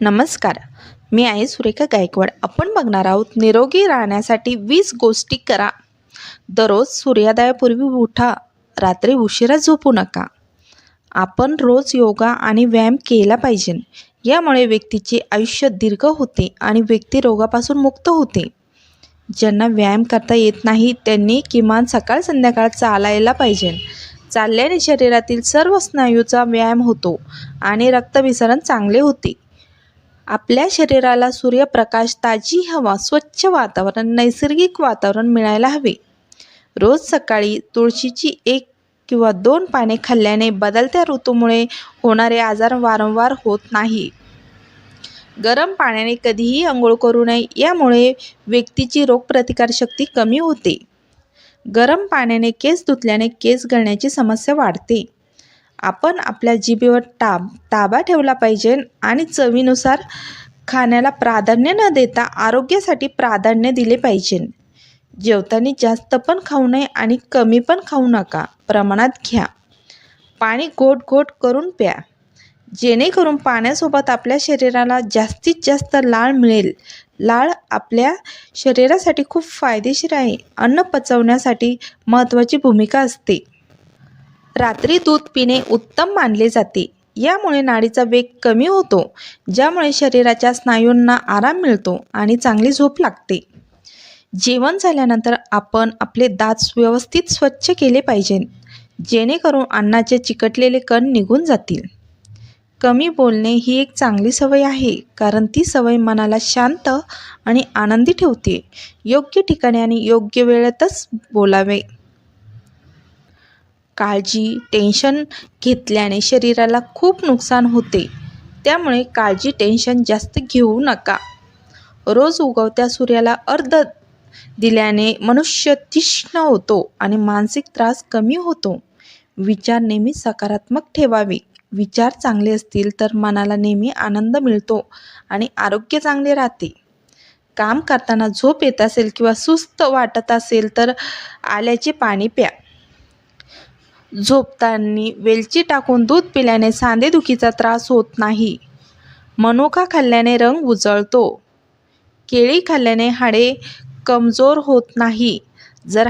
नमस्कार. मी आहे सुरेखा गायकवाड. आपण बघणार आहोत निरोगी राहण्यासाठी वीस गोष्टी करा. दररोज सूर्योदयापूर्वी उठा. रात्री उशिरा झोपू नका. आपण रोज योगा आणि व्यायाम केला पाहिजे. यामुळे व्यक्तीचे आयुष्य दीर्घ होते आणि व्यक्ती रोगापासून मुक्त होते. ज्यांना व्यायाम करता येत नाही त्यांनी किमान सकाळ संध्याकाळ चालायला पाहिजे. चालल्याने शरीरातील सर्व स्नायूचा व्यायाम होतो आणि रक्तभिसरण चांगले होते. आपल्या शरीराला सूर्यप्रकाश ताजी हवा स्वच्छ वातावरण नैसर्गिक वातावरण मिळायला हवे. रोज सकाळी तुळशीची एक किंवा दोन पाने खाल्ल्याने बदलत्या ऋतूमुळे होणारे आजार वारंवार होत नाही. गरम पाण्याने कधीही आंघोळ करू नये यामुळे व्यक्तीची रोगप्रतिकारशक्ती कमी होते. गरम पाण्याने केस धुतल्याने केस गळण्याची समस्या वाढते. आपण आपल्या जिभेवर ताब ताबा ठेवला पाहिजे आणि चवीनुसार खाण्याला प्राधान्य न देता आरोग्यासाठी प्राधान्य दिले पाहिजे. जेवताना जास्त पण खाऊ नये आणि कमी पण खाऊ नका. प्रमाणात घ्या. पाणी गोट गोट करून प्या. जेणेकरून पाण्यासोबत आपल्या शरीराला जास्तीत जास्त लाळ मिळेल. लाळ आपल्या शरीरासाठी खूप फायदेशीर आहे. अन्न पचवण्यासाठी महत्त्वाची भूमिका असते. रात्री दूध पिणे उत्तम मानले जाते. यामुळे नाडीचा वेग कमी होतो ज्यामुळे शरीराच्या स्नायूंना आराम मिळतो आणि चांगली झोप लागते. जेवण झाल्यानंतर आपण आपले दात व्यवस्थित स्वच्छ केले पाहिजे जेणेकरून अन्नाचे चिकटलेले कण निघून जातील. कमी बोलणे ही एक चांगली सवय आहे कारण ती सवय मनाला शांत आणि आनंदी ठेवते. योग्य ठिकाणी आणि योग्य वेळेतच बोलावे. काळजी टेन्शन घेतल्याने शरीराला खूप नुकसान होते. त्यामुळे काळजी टेन्शन जास्त घेऊ नका. रोज उगवत्या सूर्याला अर्ध दिल्याने मनुष्य तीक्ष्ण होतो आणि मानसिक त्रास कमी होतो. विचार नेहमी सकारात्मक ठेवावे. विचार चांगले असतील तर मनाला नेहमी आनंद मिळतो आणि आरोग्य चांगले राहते. काम करताना झोप येत असेल किंवा सुस्त वाटत असेल तर आल्याचे पाणी प्या. झोपताना वेलची टाकून दूध पिल्याने सांधेदुखीचा त्रास होत नाही. मनुका खाल्ल्याने रंग उजळतो. केळी खाल्ल्याने हाडे कमजोर होत नाही. जर